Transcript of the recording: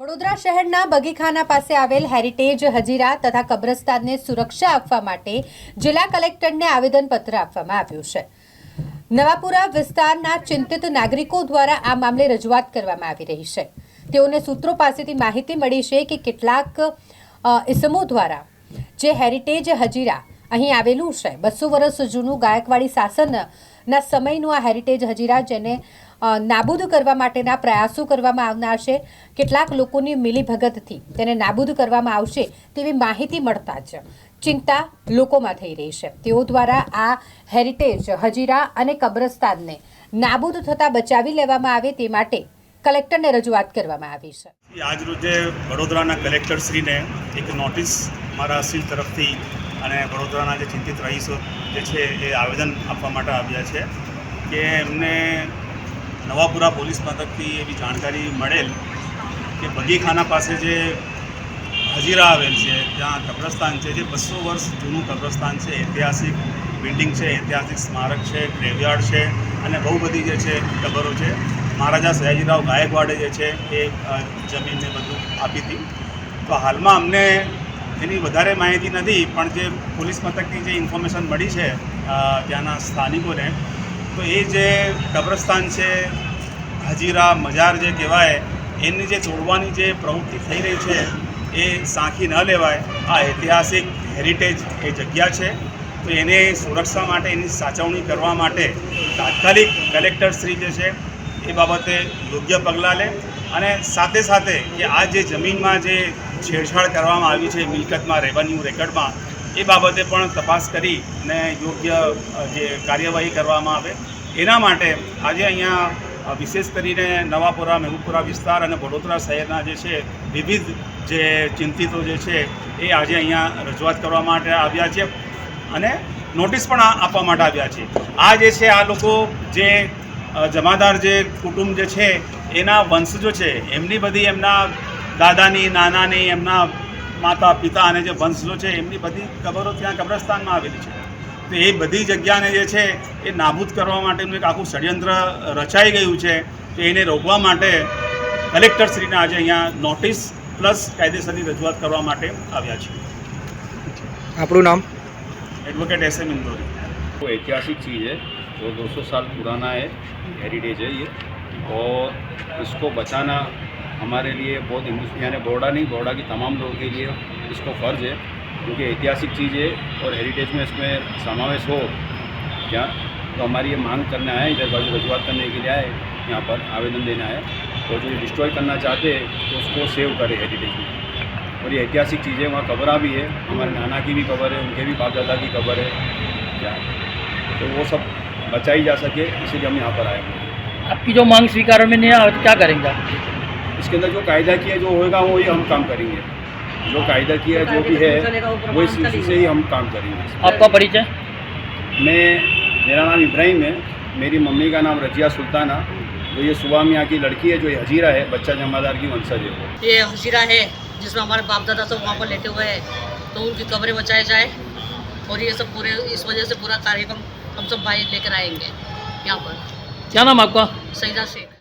વડોદરા શહેરના બગીખાના પાસે આવેલ હેરિટેજ હજીરા તથા કબ્રસ્તાનને સુરક્ષા આપવા માટે જિલ્લા કલેક્ટરને આવેદનપત્ર આપવામાં આવ્યું છે. નવાપુરા વિસ્તારના ચિંતિત નાગરિકો દ્વારા આ મામલે રજૂઆત કરવામાં આવી રહી છે. તેઓને સૂત્રો પાસેથી માહિતી મળી છે કે કેટલાક ઇસમો દ્વારા જે હેરિટેજ હજીરા અહીં આવેલું છે, બસો વર્ષ જૂનું ગાયકવાડી શાસનના સમયનું આ હેરિટેજ હજીરા જેને નાબૂદ કરવા માટેના પ્રયાસો કરવામાં આવનાર છે. કેટલાક લોકોની મિલીભગતથી તેને નાબૂદ કરવામાં આવશે તેવી માહિતી મળતા જ ચિંતા લોકોમાં થઈ રહી છે. તેઓ દ્વારા આ હેરિટેજ હજીરા અને કબ્રસ્તાનને નાબૂદ થતાં બચાવી લેવામાં આવે તે માટે કલેક્ટરને રજૂઆત કરવામાં આવી છે. આજ રોજે વડોદરાના કલેક્ટરશ્રીને એક નોટિસ મારા સીલ તરફથી અને વડોદરાના જે ચિંતિત રહીશો જે છે એ આવેદન આપવા માટે આવ્યા છે કે એમને નવાપુરા પોલીસ મથકથી એવી જાણકારી મળેલ કે બગીખાના પાસે જે હજીરા આવેલ છે ત્યાં કબ્રસ્તાન છે, જે બસો વર્ષ જૂનું કબ્રસ્તાન છે, ઐતિહાસિક બિલ્ડિંગ છે, ઐતિહાસિક સ્મારક છે, ગ્રેવયાર્ડ છે અને બહુ બધી જે છે કબરો છે. મહારાજા સયાજીરાવ ગાયકવાડે જે છે એ જમીનને બધું આપી હતી. તો હાલમાં અમને એની વધારે માહિતી નથી, પણ જે પોલીસ મથકની જે ઇન્ફોર્મેશન મળી છે ત્યાંના સ્થાનિકોને, તો એ જે કબ્રસ્તાન છે, હજીરા, મજાર જે કહેવાય, એની જે તોડવાની જે પ્રવૃત્તિ થઈ રહી છે, એ સાંખી ન લેવાય. આ ઐતિહાસિક હેરિટેજ એ જગ્યા છે. તો એને સુરક્ષા માટે, એની સાચવણી કરવા માટે તાત્કાલિક કલેક્ટરશ્રી જે છે, એ બાબતે યોગ્ય પગલાં લે અને સાથે સાથે કે આ જે જમીનમાં જે છેડછાડ કરવામાં આવી છે મિલકતમાં રેવન્યુ રેકર્ડમાં એ બાબતે પણ તપાસ કરી અને યોગ્ય જે કાર્યવાહી કરવામાં આવે. એના માટે આજે અહીંયા વિશેષ કરીને નવાપુરા, મેહુપુરા વિસ્તાર અને વડોદરા શહેરના જે છે, વિવિધ જે ચિંતિતો જે છે, એ આજે અહીંયા રજૂઆત કરવા માટે આવ્યા છે અને નોટિસ પણ આપવા માટે આવ્યા છે. આ જે છે, આ લોકો જે જમાદાર જે કુટુંબ જે છે, એના વંશજો છે, એમની બધી એમના દાદાની નાનાની એમના માતા પિતા અને જે વંશજો છે એમની બધી કબરો ત્યાં કબ્રસ્તાનમાં આવેલી છે તો એ બધી જગ્યાને જે છે એ નાબૂદ કરવા માટેનું એક આખું ષડયંત્ર રચાઈ ગયું છે તો એને રોકવા માટે કલેક્ટરશ્રીને આજે અહીંયા નોટિસ પ્લસ કાયદેસરની રજૂઆત કરવા માટે આવ્યા છે આપણું નામ एडवोकेट एस एम इंदौरी वो ऐतिहासिक चीज़ है जो 200 साल पुराना है हेरिटेज है ये और इसको बचाना हमारे लिए बहुत हिंदुस्तान यानी बोडा नहीं बोडा की तमाम लोगों के लिए इसको फ़र्ज़ है, क्योंकि ऐतिहासिक चीज़ है और हेरिटेज में इसमें समावेश हो क्या तो हमारी ये मांग करने आए, इधर बाजू रजूआत करने के लिए आए, यहाँ पर आवेदन देने आए, और जो डिस्ट्रॉय करना चाहते हैं तो उसको सेव करे हेरिटेज में। और ये ऐतिहासिक चीज़ें वहाँ कबरा भी है, हमारे नाना की भी कबर है, उनके भी बाप दादा की कबर है, क्या? तो वो सब बचाई जा सके, इसीलिए हम यहाँ पर आए आपकी जो मांग स्वीकार में नहीं आए तो क्या करेंगे आप? इसके अंदर जो कायदा किया जो होगा वो ही हम काम करेंगे। जो कायदा किया जो भी है वो इस से ही हम काम करेंगे। आपका परिचय? मैं मेरा नाम इब्राहिम है। मेरी मम्मी का नाम रजिया सुल्ताना। जो ये सुबह मियाँ की लड़की है जो ये हजीरा है बच्चा जमादार की वंशज है वो। ये हजीरा है जिसमें हमारे बाप दादा सब वहाँ पर लेटे हुए हैं। तो उनकी कब्रें बचाए जाए और ये सब पूरे इस वजह से पूरा कार्यक्रम हम सब भाई लेकर आएँगे यहाँ पर। क्या नाम आपका? सईदा शेख।